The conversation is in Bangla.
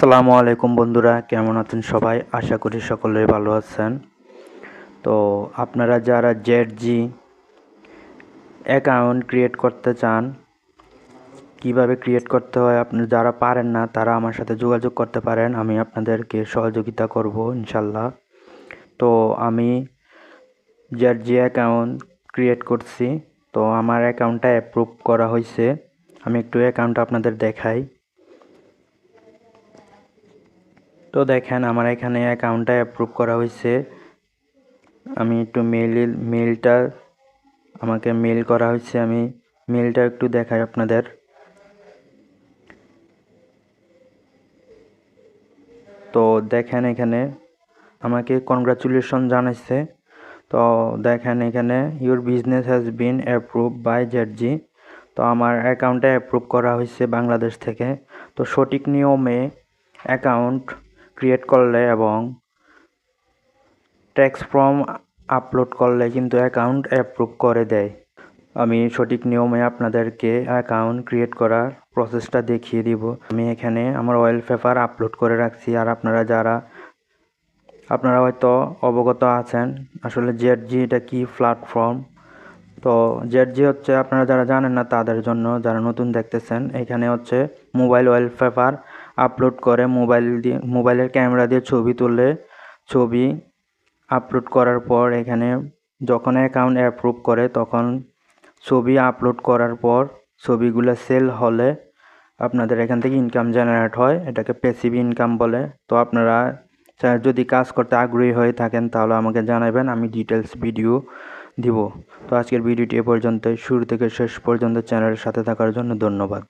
আসসালামু আলাইকুম বন্ধুরা, কেমন আছেন সবাই? আশা করি সকলেই ভালো আছেন। তো আপনারা যারা জেড জি অ্যাকাউন্ট ক্রিয়েট করতে চান, কীভাবে ক্রিয়েট করতে হয় আপনি যারা পারেন না, তারা আমার সাথে যোগাযোগ করতে পারেন, আমি আপনাদেরকে সহযোগিতা করব ইনশাল্লাহ। তো আমি জেড জি অ্যাকাউন্ট ক্রিয়েট করছি। তো আমার অ্যাকাউন্টটা অ্যাপ্রুভ করা হয়েছে। আমি একটু অ্যাকাউন্টটা আপনাদের দেখাই। তো দেখেন আমার এখানে অ্যাকাউন্টটা অ্যাপ্রুভ করা হয়েছে আমি একটু মেল মেলটা আমাকে মেল করা হয়েছে আমি মেলটা একটু দেখাই আপনাদের। তো দেখেন এখানে আমাকে কনগ্রাচুলেশন জানাইছে। তো দেখেন এখানে your business has been approve by ZG তো আমার অ্যাকাউন্টটা অ্যাপ্রুভ করা হয়েছে বাংলাদেশ থেকে। তো সঠিক নিয়মে অ্যাকাউন্ট ক্রিয়েট করলে এবং ট্যাক্স ফর্ম আপলোড করলে কিন্তু অ্যাকাউন্ট অ্যাপ্রুভ করে দেয়। আমি সঠিক নিয়মে আপনাদেরকে অ্যাকাউন্ট ক্রিয়েট করার প্রসেসটা দেখিয়ে দিব। আমি এখানে আমার অয়েল পেপার আপলোড করে রাখছি আর আপনারা যারা, আপনারা হয়তো অবগত আছেন, আসলে জেড জি এটা কী প্ল্যাটফর্ম তো জেড জি হচ্ছে আপনারা যারা জানেন না তাদের জন্য যারা নতুন দেখতেছেন, এখানে হচ্ছে মোবাইল ওয়েল পেপার আপলোড করে মোবাইল দিয়ে মোবাইলের ক্যামেরা দিয়ে ছবি তুলে, ছবি আপলোড করার পর এখানে যখন অ্যাকাউন্ট অ্যাপ্রুভ করে তখন ছবি আপলোড করার পর ছবিগুলো সেল হলে আপনাদের এখান থেকে ইনকাম জেনারেট হয়। এটাকে পেসিভ ইনকাম বলে। তো আপনারা যদি কাজ করতে আগ্রহী হয়ে থাকেন তাহলে আমাকে জানাবেন, আমি ডিটেলস ভিডিও দিব। তো আজকের ভিডিওটি এ পর্যন্ত শুরু থেকে শেষ পর্যন্ত চ্যানেলের সাথে থাকার জন্য ধন্যবাদ।